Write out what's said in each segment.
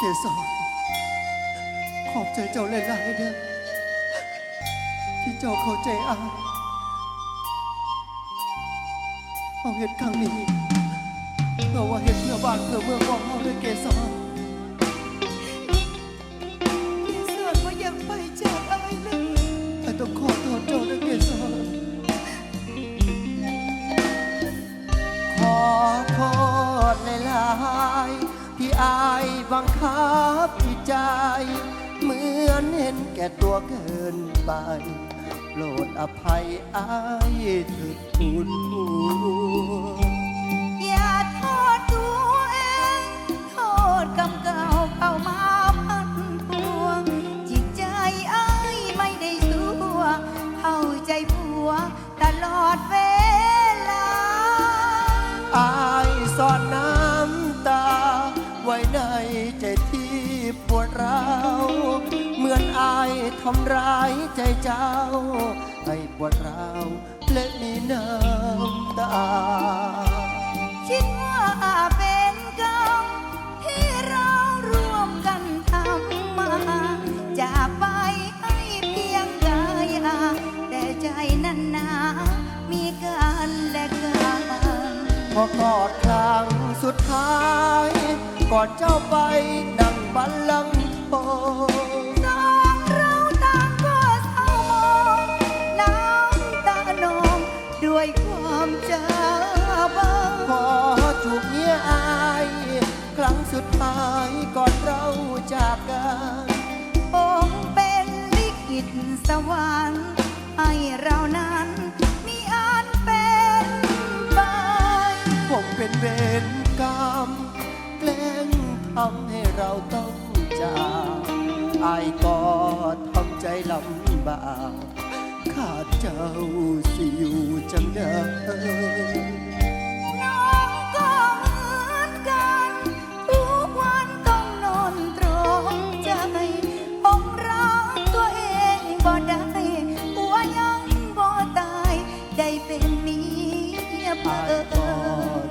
เกสรขอบใจเจ้าหลายๆเด้อที่เจ้าเข้าใจอายเอาเหตุครั้งนี้เพราว่าเหตุเพื่อบ้านเพื่อเมืองของเราด้อเกสรพี่สอนว่ายังไปจากอายเลยไอ้ต้องขอโทษเจ้าด้อเกสรขอโทษหลายๆ ที่อายบังคับจิตใจ เหมือนเห็นแก่ตัวเกินไป โปรดอภัยอายเถิดคุณ ทำร้ายใจเจ้า ให้ปวดร้าวและมีน้ำตา คิดว่าเป็นกรรมที่เราร่วมกันทำมาจะไปให้เพียงกายาแต่ใจนั้นนามีกันและกันพอกอดครั้งสุดท้าย ก่อนเจ้าไปดังบัลลังก์ทอ สวรรค์ให้เรานั้นมีอันเป็นไปผมเป็นเวรกรรมแกล้งทำให้เราต้องจากอายก็ทำใจลำบาก ขาดเจ้าสิอยู่จังเดิม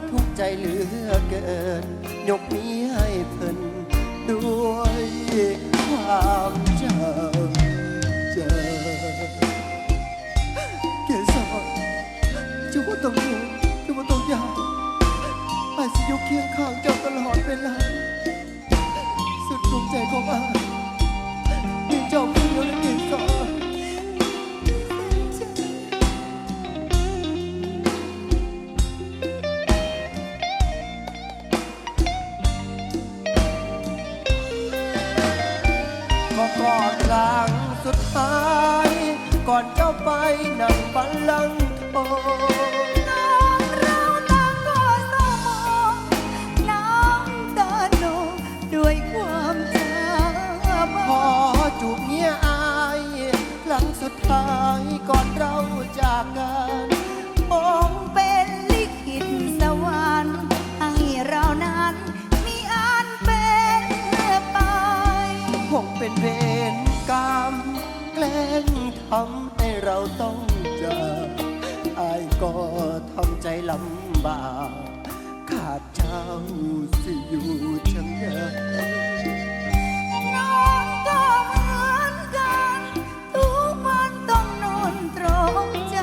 ทุกใจเหลือเกิน ยกนี้ให้เพิ่นด้วยความจำเจอเกสรเจ้าบ่ต้องห่วงเจ้าบ่ต้องยากอายสิอยู่เคียงข้างเจ้าตลอดเวลา สุดดวงใจของอายมีเจ้าผู้เดียวในเกสร สุดท้าย ก่อนเจ้าไปนั่งบัลลังก์ทองน้องเราต่างก็เศร้ามองน้ำตาโนด้วยความเจ็บขอจูบเมียอายครั้งสุดท้ายก่อนเราจากกันคงเป็นลิขิตสวรรค์ให้เรานั้นมีอันเป็นไปคงเป็นเวรกรรม แกล้งทำให้เราต้องเจากอายก็ทำใจลำบาก ขาดเจ้าสิอยู่จังเดิมน้องก็เหมือนกัน ทุกวันต้องนอนตรงใจ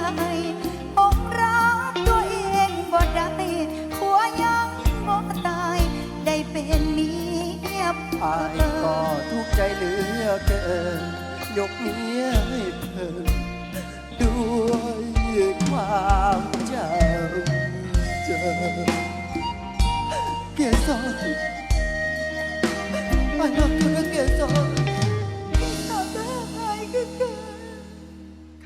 ผมรักตัวเองบ่ได้หัวยังบ่ตาย ได้เป็นเมียอายก็ทุกข์ใจเหลือเกิน ยกเมียให้เพิ่นด้วยความจำเจอเกียรติสอง I love you